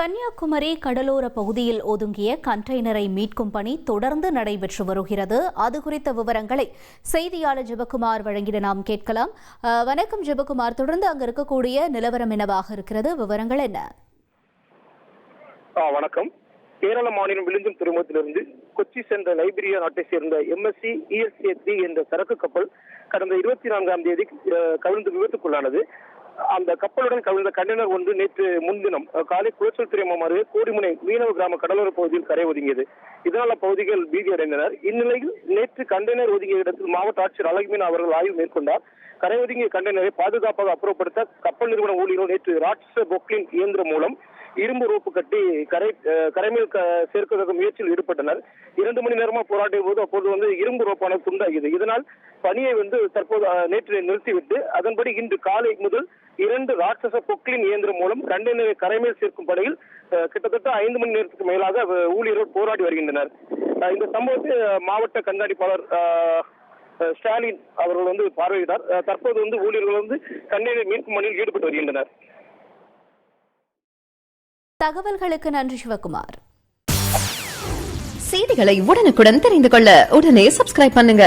கன்னியாகுமரி கடலோர பகுதியில் ஒதுங்கிய கண்டெய்னரை மீட்கும் பணி தொடர்ந்து நடைபெற்று வருகிறது. அது குறித்த விவரங்களை செய்தியாளர் ஜெபகுமார் வழங்கிட நாம் கேட்கலாம். வணக்கம் ஜெபகுமார் தொடர்ந்து அங்கு இருக்கக்கூடிய நிலவரம் என்னவாக இருக்கிறது? விவரங்கள் என்ன? ஆ வணக்கம். கேரள மாநிலம் விழுந்தும் துறைமுகத்திலிருந்து கொச்சி சென்ற லைபீரியா நாட்டை சேர்ந்த எம்எஸ்சி இஎஸ்ஏ த்ரீ என்ற சரக்கு கப்பல் கடந்த இருபத்தி நான்காம் தேதி கவிழ்ந்து விபத்துக்குள்ளானது. அந்த கப்பலுடன் கவிழ்ந்த கண்டெய்னர் ஒன்று நேற்று முன்தினம் காலை குளச்சல் துறைமுகம் அருகே கோடிமுனை மீனவ கிராம கடலோர பகுதியில் கரை ஒதுங்கியது. இதனால் அப்பகுதிகள் பீதியடைந்தனர் இந்நிலையில் நேற்று கண்டெய்னர் ஒதுங்கிய இடத்தில் மாவட்ட ஆட்சியர் அழகுமீன் அவர்கள் ஆய்வு மேற்கொண்டார். கரை ஒதுங்கிய கண்டெய்னரை பாதுகாப்பாக அப்புறப்படுத்த கப்பல் நிறுவன ஊழியர்கள் நேற்று ராட்சச பொக்லின் இயந்திரம் மூலம் இரும்பு ரோப்பு கட்டி கரை கரைமேல் க- முயற்சியில் ஈடுபட்டனர். இரண்டு மணி நேரமா போராட்டிய போது அப்போது வந்து இரும்பு ரோப்பானது துண்டாகியது. இதனால் பணியை வந்து தற்போது நேற்று நிறுத்திவிட்டு அதன்படி இன்று காலை முதல் இரண்டு ராட்சச பொக்லின் இயந்திரம் மூலம் கண்டெய்னரை கரைமேல் சேர்க்கும் பணியில் கிட்டத்தட்ட ஐந்து மணி நேரத்துக்கு மேலாக ஊழியர்கள் போராடி வருகின்றனர். இந்த சம்பவத்தை மாவட்ட கண்காணிப்பாளர் ஸ்டாலின் அவர்கள் வந்து பார்வையிட்டார். தற்போது வந்து ஊழியர்கள் வந்து கண்டெய்னர் மீட்கும் பணியில் ஈடுபட்டு வருகின்றனர். தகவல்களுக்கு நன்றி சிவகுமார். செய்திகளை உடனுக்குடன் தெரிந்து கொள்ள உடனே சப்ஸ்கிரைப் பண்ணுங்க.